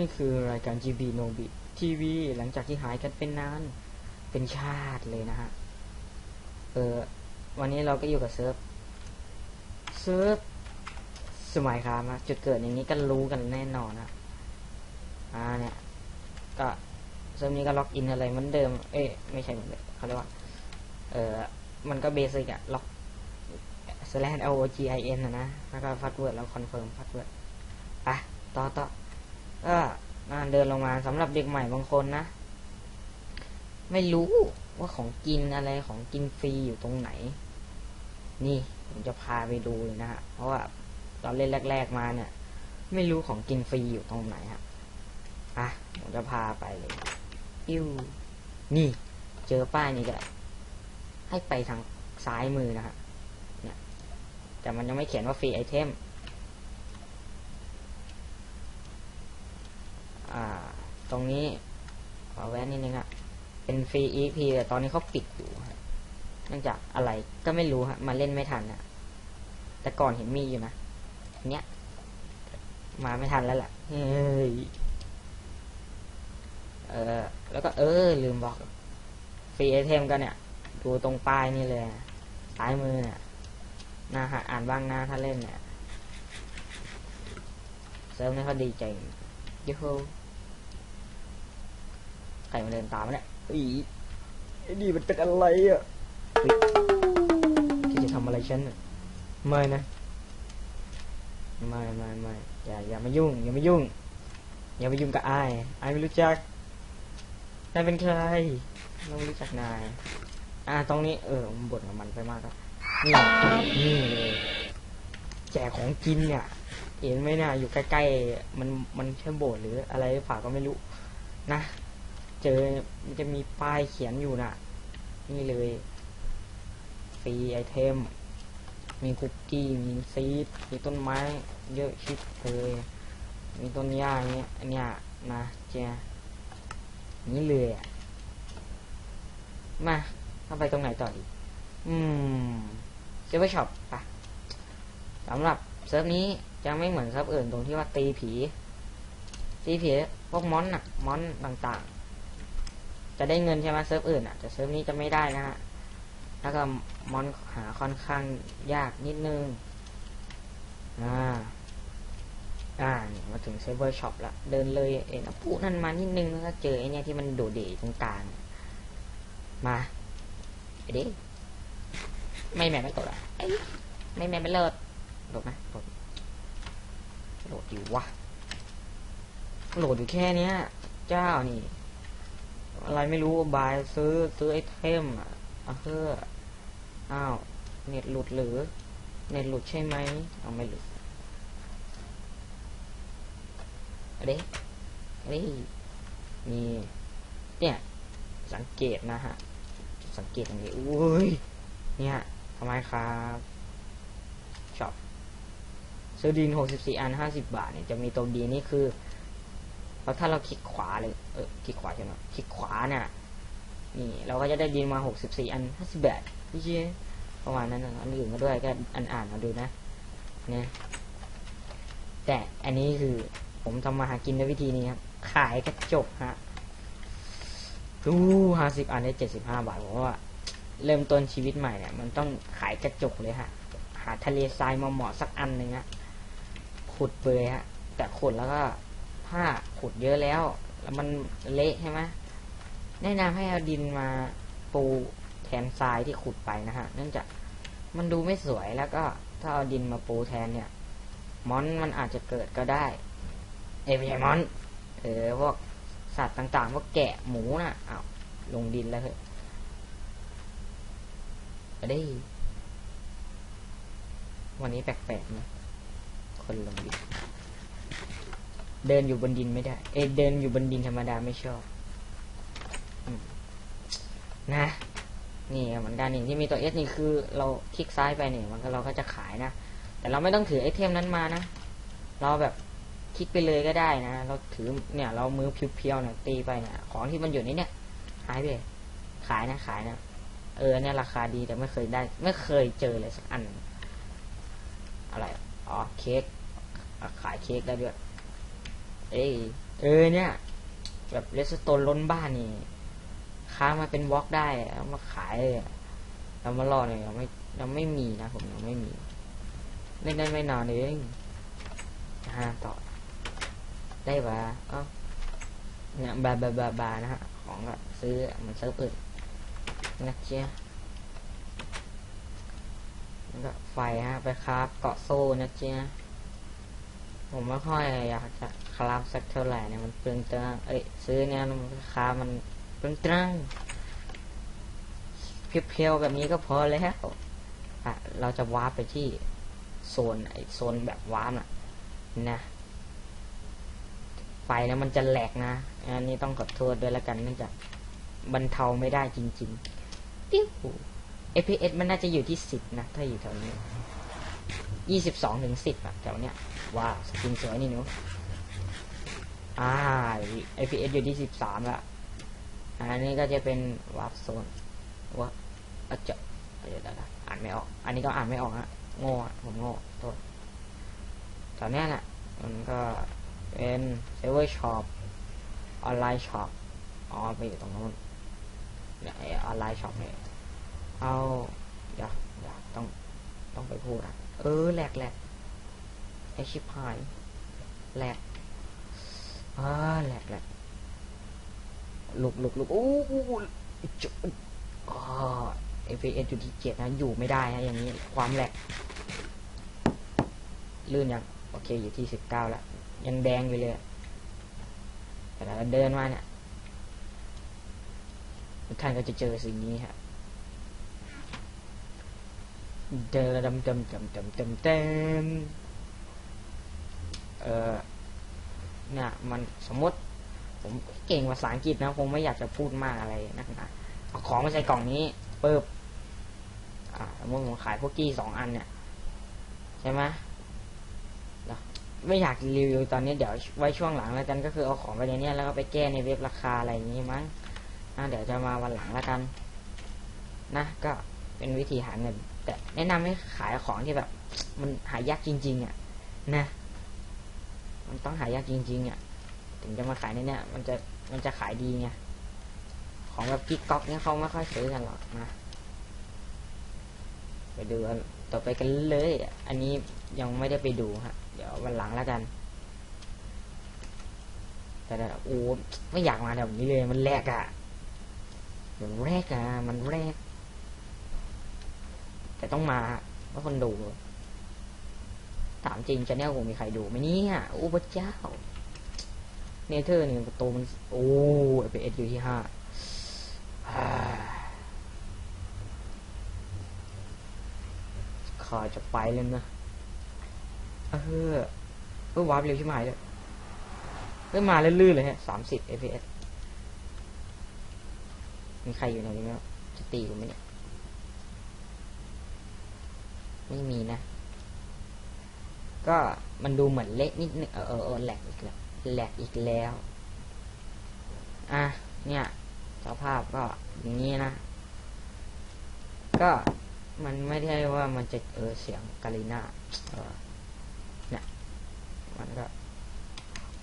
นี่คือรายการ GB No b i TV หลังจากที่หายกันเป็นนาน เป็นชาติเลยนะฮะ เออวันนี้เราก็อยู่กับเซิร์ฟ เซิร์ฟ สมัยครับนะจุดเกิดอย่างนี้ก็รู้กันแน่นอนนะอ่าเนี่ย ก็เซิร์ฟนี้ก็ล็อกอินอะไรเหมือนเดิม เอ้ยไม่ใช่เหมือนเดิมเขาเรียกว่า เออมันก็เบสิกอะล็อก slash l o g i n นะนะ แล้วก็พาสเวิร์ดแล้วคอนเฟิร์มพาสเวิร์ดไปต่อต่อ ก็อ่าเดินลงมาสำหรับเด็กใหม่บางคนนะ ไม่รู้ว่าของกินอะไรของกินฟรีอยู่ตรงไหน นี่ผมจะพาไปดูเลยนะฮะเพราะว่าตอนเล่นแรก ๆมาเนี่ย ไม่รู้ของกินฟรีอยู่ตรงไหนฮะอะผมจะพาไปเลยอิ้วนี่ เจอป้ายนี่ก็ให้ไปทางซ้ายมือนะฮะเนี่ยแต่มันยังไม่เขียนว่าฟรีไอเทม อ่า ต รงนี้ขอแวะนิดนึงอะเป็นฟรี EP แต่ตอนนี้เขาปิดอยู่เนื่องจากอะไรก็ไม่รู้ฮะมาเล่นไม่ทันอะแต่ก่อนเห็นมีอยู่นะเนี้ยมาไม่ทันแล้วแหละเฮ้ยเออแล้วก็เออ ลืมบอกฟรีไอเทมกันเนี่ย ดูตรงป้ายนี่เลยซ้ายมือเนี่ยนะฮะอ่านบ้างนะถ้าเล่นเนี่ยเซิร์ฟนี่เขาดีใจยูฮู รมาเดินตามมาเนี่ยอีไอ้นี่มันเป็นอะไรอะอุ๊ยที่จะทำอะไรฉันน่ะไม่นะ ไม่ไม่ไม่อย่าอย่ามายุ่ง อย่ามายุ่ง อย่ามายุ่งกับไอ้ไอ้ไม่รู้จักนายเป็นใครเราไม่รู้จักนาย อ่าตรงนี้เออมันบ่นกับมันไปมากแล้วนี่นี่เลยแจกของกินเนี่ยเห็นไหมเนี่ยอยู่ใกล้ๆมันมันใช่โบสถ์หรืออะไรฝากก็ไม่รู้นะ เจอมันจะมีป้ายเขียนอยู่น่ะ นี่เลยฟรีไอเทม มีคุกกี้มีซีดมีต้นไม้ เยอะชิบเลยมีต้นหญ้าเงี้ยเนี้ยนะเจ้านี่เลยอะมาเข้าไปตรงไหนต่ออีก อืมเซเวอร์ฟช็อปปะสำหรับเซิร์ฟนี้จะไม่เหมือนเซิร์ฟอื่นตรงที่ว่าตีผี ตีผีพวกมอนอะมอนต่างๆ จะได้เงินใช่ไหมเซิร์ฟอื่นอะแต่เซิร์ฟนี้จะไม่ได้นะฮะแล้วก็มอนหาค่อนข้างยากนิดนึงอ่าอ่ามาถึงเซิฟเวอร์ช็อปละเดินเลยเอ็นปุนั่นมานิดนึงแล้วก็เจอไอเนี่ยที่มันโดดเด่ตรงกลางมาไอเด็กไม่แม่ไม่ตดอะเอ้ยไม่แม่ไม่เลิศโหลดไหมโหลดโหลดอยู่วะโหลดอยู่แค่เนี้ย เจ้านี่ อะไรไม่รู้บายซื้อซื้อไอเทมอะอะเฮ้ออ้าว เน็ตหลุดหรือ เน็ตหลุดใช่ไหมเอาไม่หลุดเอาดิเอาดินี่เนี่ยสังเกตนะฮะ สังเกตอย่างนี้อุ้ยเนี่ยทำไมครับช็อปซื้อดิน 64 อัน 50 บาทเนี่ยจะมีตัวดีนี่คือ แล้วถ้าเราคลิกขวาเลย เออคลิกขวาใช่ไหมคลิกขวาเนี่ยนี่ เราก็จะได้ดินมา64อัน50บาทพี่เชประมาณนั้นอันอื่นก็ด้วยก็อ่านอ่านมาดูนะเนี่ยแต่อันนี้คือผมทำมาหากินด้วยวิธีนี้ครับ ขายกระจกฮะดูห้าสิบอันได้เจ็ดสิบห้าบาทเพราะว่า เริ่มต้นชีวิตใหม่เนี่ย มันต้องขายกระจกเลยฮะ หาทะเลทรายมาเหมาะสักอันหนึ่งฮะขุดเปยฮะ แต่ขุดแล้วก็ ถ้าขุดเยอะแล้ว แล้วมันเละใช่ไหมแนะนำให้เอาดินมาปูแทนทรายที่ขุดไปนะฮะ เนื่องจากมันดูไม่สวยแล้วก็ถ้าเอาดินมาปูแทนเนี่ย มอนมันอาจจะเกิดก็ได้ เอ้ยไม่ใช่มอน เออพวกสัตว์ต่างๆพวกแกะหมูน่ะอ้าวลงดินแล้วเหรอได้วันนี้แปลกๆนะคนลงดิน เดินอยู่บนดินไม่ได้ เอเดินอยู่บนดินธรรมดาไม่ชอบอนะ นี่เหมือนกันนี่ที่มีตัวเอสนี่คือ เราคลิกซ้ายไปเนี่ยมันก็เราก็จะขายนะ แต่เราไม่ต้องถือไอเทมนั้นมานะ เราแบบคลิกไปเลยก็ได้นะ เราถือเนี่ย เรามือเพียวๆเนี่ยตีไปเนี่ยของที่มันอยู่ในเนี่ยหายไปขายนะขายนะเออเนี่ยราคาดีแต่ไม่เคยได้ ไม่เคยเจอเลยสักอัน อะไร อ๋อเค้กขายเค้กได้ด้วย เอเออเนี่ย แบบเลสโตนล้นบ้านนี่ค้ามาเป็นวอล์กได้เอามาขายเอะเรามารอเนี่ยยังไม่ยังไม่มีนะผมยังไม่มีเล่นได้ไม่นานเองห้าต่อ ได้ปะเอ้าเนี่ยบาบาบาบานะฮะของก็ซื้อมันเซิร์ฟอื่นนะเชียแล้วก็ไฟฮะไปคราฟเกาะโซ่นะเชีย ผมไม่ค่อยอยากจะคราฟสักเท่าไหร่เนี่ยมันเปลืองตังเอ้ยซื้อเนี่ยมันคามันเปลืองตังเพียวๆแบบนี้ก็พอแล้วอะเราจะวาร์ปไปที่โซนไอโซนแบบวาร์ปน่ะนะไฟแล้วมันจะแหลกนะอันนี้ต้องขอโทษด้วยแล้วกันเนื่องจากบรรเทาไม่ได้จริงๆติ้ว FPS มันน่าจะอยู่ที่สิบนะ ถ้าอยู่แถวนี้ ยี่สิบสองถึงสิบอะแถวเนี้ยว้าวสกินสวยนี่หนูอ่า FPS อยู่ที่สิบสามละอันนี้ก็จะเป็นวาร์ปโซนว่าอาจจะเดี๋ยวๆๆอ่านไม่ออก อันนี้ก็อ่านไม่ออกฮะโง่ผมโง่โทษแถวเนี้ยน่ะมันก็เป็นเซเวอร์ช็อปออนไลน์ช็อปอ๋อไปอยู่ตรงนู้นเนี่ยออนไลน์ช็อปเนี่ยเอาเดี๋ยวเดี๋ยวต้องต้องไปพูดอะ เออแหลกแหลกไอชิปหายแหลกอ่าแหลกแหลกลุกลุกลุกโอ้โหจุดอ๋อ FPS อยู่ที่เจ็ดนะอยู่ไม่ได้นะอย่างนี้ความแหลกลื่นยังโอเคอยู่ที่สิบเก้าแล้วยังแดงอยู่เลยแต่เราเดินมาเนี่ยทุกท่านก็จะเจอสิ่งนี้ฮะ เดินดำดำดำดำดำเต็มเออเนี่ยมันสมมติ ผมเก่งภาษาอังกฤษนะคงไม่อยากจะพูดมากอะไรนักหนาเอาของมาใส่กล่องนี้ปึ๊บอ่าสมมติผมขายพวกกี้สองอันเนี่ยใช่ไหมไม่อยากรีวิวตอนนี้เดี๋ยวไว้ช่วงหลังแล้วกันก็คือเอาของไปในเนี้ยแล้วก็ไปแก้ในเว็บราคาอะไรอย่างนี้มั้งอะเดี๋ยวจะมาวันหลังแล้วกัน นะ ก็เป็นวิธีหาเงิน แต่แนะนำให้ขายของที่แบบ มันหายากจริง ๆ อะ นะ มันต้องหายากจริง ๆ อะ ถึงจะมาขายในเนี้ยมันจะมันจะขายดีไงของแบบกิ๊กก๊อกเนี่ยเขาไม่ค่อยซื้อกันหรอกนะไปดูต่อไปกันเลย อันนี้ยังไม่ได้ไปดูฮะ เดี๋ยววันหลังแล้วกัน แต่แต่โอ้ไม่อยากมาแบบนี้เลย มันแรกอะ่ะมันแรกอะ่ะ มันแรก แต่ต้องมาเพราะคนดู ถามจริงจะแนลผมมีใครดูไหมเนี่ยโอ้พระเจ้า เนเธอร์นี่ประตูมัน โอ้เออสอยู่ที่ห้าขาจะไปเลยนะ เออเออวาร์ปเร็วชิบหายเลยเฮ้ยมาลื่นๆเลยฮะสามสิบ fps มีใครอยู่ในนี้ไหมจะตีกูไหมเนี่ย ไม่มีนะ ก็มันดูเหมือนเละนิดนึงเออเออเออแหลกอีกแล้วแหลกอีกแล้ว อะ เนี่ยสภาพก็อย่างนี้นะ ก็มันไม่ได้ว่ามันจะเออเสียงกาลิน่าเออเนี่ยมันก็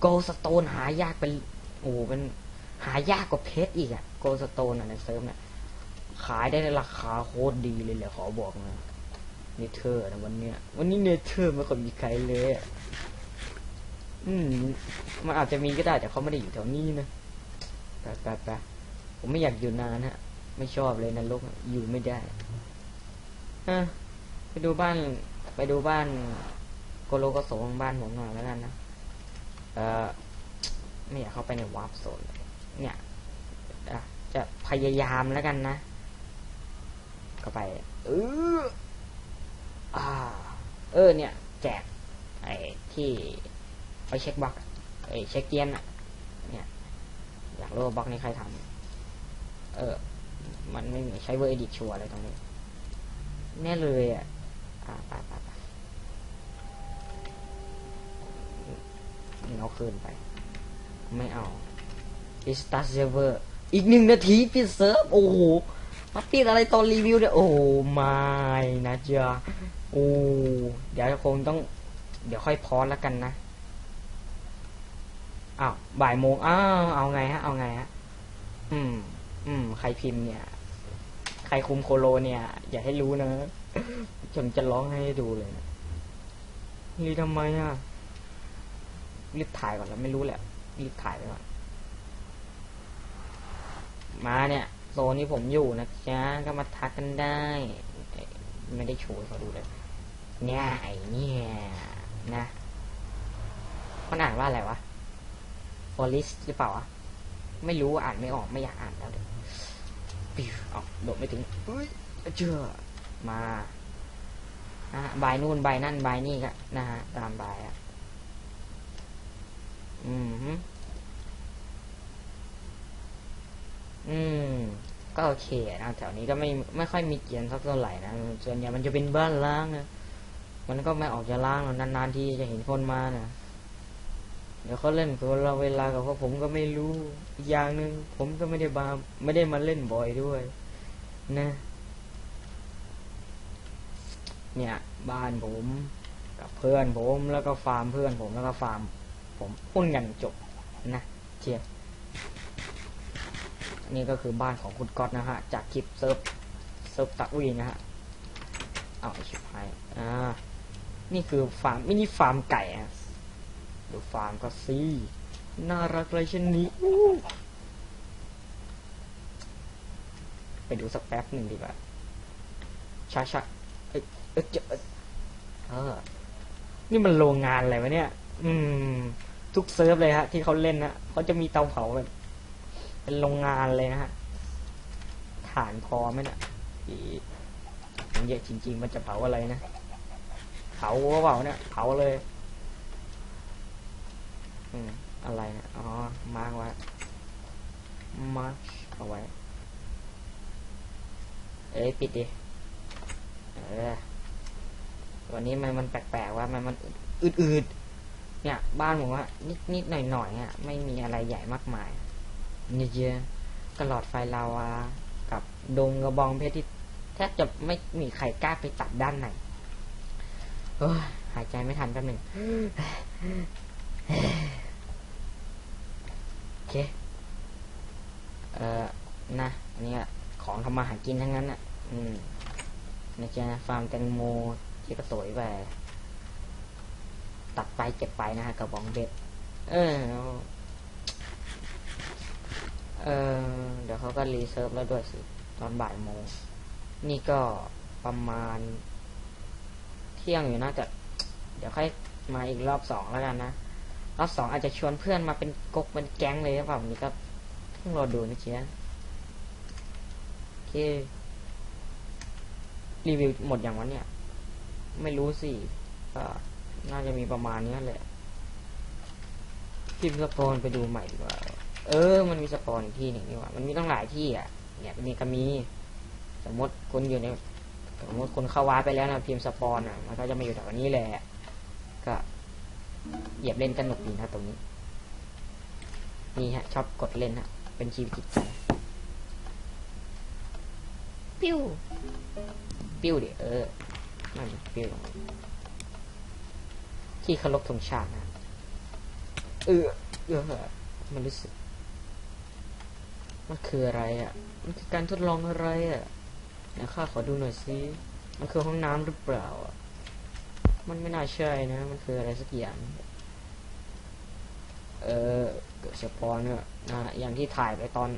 โกสโตนหายากเป็นโอ้เป็นหายากกว่าเพชรอีกอะโกสโตนอะในเซิร์ฟเนี่ยขายได้ในราคาโคตรดีเลยแหละขอบอกนะ เนเธอร์นะวันเนี้ย วันนี้เนเธอร์ไม่ค่อยมีใครเลยอะอืม มันอาจจะมีก็ได้แต่เขาไม่ได้อยู่แถวนี้นะไปไปไปผมไม่อยากอยู่นานฮะ ไม่ชอบเลยนรกอะอยู่ไม่ได้อะไปดูบ้าน ไปดูบ้านโกโลกโสงบ้านผมหน่อยแล้วกันนะเออไม่อยากเข้าไปในวาร์ปโซนเลยเนี่ยจะพยายามแล้วกันนะเข้าไป เออ อ่า เออ เนี่ย แจกไอ้ที่ไปเช็คบล็อกไอ้เช็คเกียนอะเนี่ย อยากรู้ว่าบล็อกนี้ใครทำเออ มันไม่มีใช้เวอร์เอดิชัวอะไรตรงนี้แน่เลยอะอ่าไปไปไปเอาคืนไป ไม่เอาอิสตาเซเวอร์อีกหนึ่งนาทีปิดเซิร์ฟโอ้โหมาปิดอะไรตอนรีวิวเนี่ยโอ้ไม่นะจ๊ะ โอ้เดี๋ยวคงต้อง เดี๋ยวค่อยพอสแล้วกันนะอ้าวบ่ายโมงอ้าวเอาไงฮะ เอาไงฮะ อืม อืม ใครพิมพ์เนี่ย ใครคุมโคโลเนี่ย อย่าให้รู้นะจนจะร้องให้ดูเลยนะรีทำไมอะรีบถ่ายก่อนแล้วไม่รู้แหละรีบถ่ายไปก่อนมาเนี่ยโซนที่ผมอยู่นะจ๊ะก็มาทักกันได้ ไม่ได้โชว์เขาดูเลย เนี่ยไอเนี่ยนะ มันอ่านว่าอะไรวะ forest หรือเปล่าวะไม่รู้อ่านไม่ออกไม่อยากอ่านแล้วเดี๋ยวปิวเอาโดดไม่ถึงเอ้ยเชื่อมานะบายนู่นบายนั่นบายนี่ก็นะฮะตามบายอะอืมอืม ก็โอเคนะแถวนี้ก็ไม่ไม่ค่อยมีเกียนสักเท่าไหร่นะส่วนใหญ่มันจะเป็นบ้านล้างนะ มันก็ไม่ออกจะล้างหรอกนานๆทีจะเห็นคนมานะเดี๋ยวเขาเล่นคนเราเวลากับพวกผมก็ไม่รู้อีกอย่างหนึ่งผมก็ไม่ได้มาไม่ได้มาเล่นบ่อยด้วย นะ เนี่ย บ้านผมกับเพื่อนผมแล้วก็ฟาร์มเพื่อนผมแล้วก็ฟาร์ม ผมหุ้นกันจบนะเชียร์นี่ก็คือบ้านของคุณก๊อตนะฮะ จากคลิปเซิร์ฟเซิร์ฟตะวีนะฮะ เอาไอชิบหายอ่า นี่คือฟาร์มมินิฟาร์มไก่อะดูฟาร์มก็สิน่ารักเลยเช่นนี้ไปดูสักแป๊บหนึ่งดีกว่าช้าช้าๆเอ้ยเอ้ยเจ้าเออ นี่มันโรงงานอะไรวะเนี่ย อืม ทุกเซิร์ฟเลยฮะ ที่เขาเล่นนะเขาจะมีเตาเผาแบบเป็นโรงงานเลยนะฮะฐานพอไหมนะี่ยอีมันเยอะจริง ๆ มันจะเผาอะไรนะ เผาก็เปล่าเนี่ยเผาเลยอืมอะไรเนะอ๋อมาร์กไว้มาร์กเอาไว้ เอ้ยปิดดิเออวันนี้มันมันแปลกๆว่ามันมันอืดๆเนี่ย บ้านผมว่านิดนิดหน่อยหน่อยๆอะไม่มีอะไรใหญ่มากมายเยอะๆกระหลอดไฟลาวากับดงกระบองเพชรที่แทบจะไม่มีใครกล้าไปตัดด้านไหน โอ้ยหายใจไม่ทันแป๊บหนึ่งโอเค เอ่อ นะอันนี้อะของทำมาหากินทั้งนั้นอะ อืมนะจ๊ะฟาร์มแตงโมที่ก็สวยไปตัดไปเก็บไปนะฮะกระบองเบ็ด เออ เออ เดี๋ยวเขาก็รีเซิร์ฟแล้วด้วยสิ ตอนบ่ายโมง นี่ก็ประมาณเที่ยงอยู่นะแต่เดี๋ยวค่อยมาอีกรอบสองแล้วกันนะรอบสองอาจจะชวนเพื่อนมาเป็นกกเป็นแก๊งเลยหรือเปล่านนี้ก็ต้องรอดูนะเชียโอเครีวิวหมดอย่างวันเนี่ย ไม่รู้สิก็น่าจะมีประมาณนี้แหละพิมพ์สปอนไปดูใหม่ดีกว่า เออ มันมีสปอนอีกที่หนึ่งนี่ว่า มันมีตั้งหลายที่อะ เนี่ยนี่ก็มี สมมติคุณอยู่ใน สมมติคุณเข้าวาร์ปไปแล้วนะพิมพ์สปอนอะมันก็จะมาอยู่แถวนี้แหละ ก็เหยียบเล่นสนุกดีนะตรงนี้ นี่ฮะชอบกดเล่นฮะ เป็นชีวิตจิตใจปิ้ว ปิ้วดิเออนั่นปิ้วลงมาที่เคารพธงชาตินะเออเออมันรู้สึกมันคืออะไรอะ มันคือการทดลองอะไรอะ นะข้าขอดูหน่อยสิมันคือห้องน้ำหรือเปล่าอะมันไม่น่าใช่นะ มันคืออะไรสักอย่าง เออเกิดสปอนเนี่ยนะอย่างที่ถ่ายไปตอน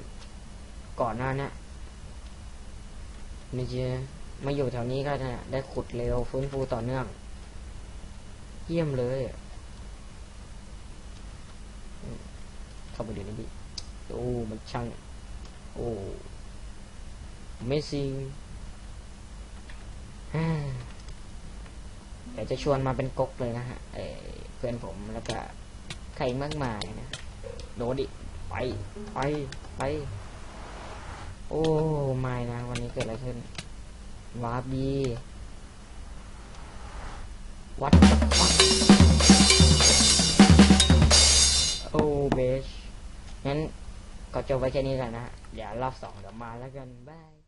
ก่อนหน้านี้ยนี่เจมาอยู่แถวนี้ก็นะได้ขุดเร็วฟื้นฟูต่อเนื่อง เยี่ยมเลยเข้าไปดูนี่ดิโอ้ มันช่าง โอ้ Amazing ฮ่าเดี๋ยวจะชวนมาเป็นก๊กเลยนะฮะเอ่อเพื่อนผมแล้วก็ใครมากมายนะโดดิไปไปไป โอ้ไม่นะ วันนี้เกิดอะไรขึ้นวาร์บีวัดฟักโอ้เบชงั้นก็จบไว้แค่นี้แหละนะ เดี๋ยวรอบสองเดี๋ยวมาแล้วกันบาย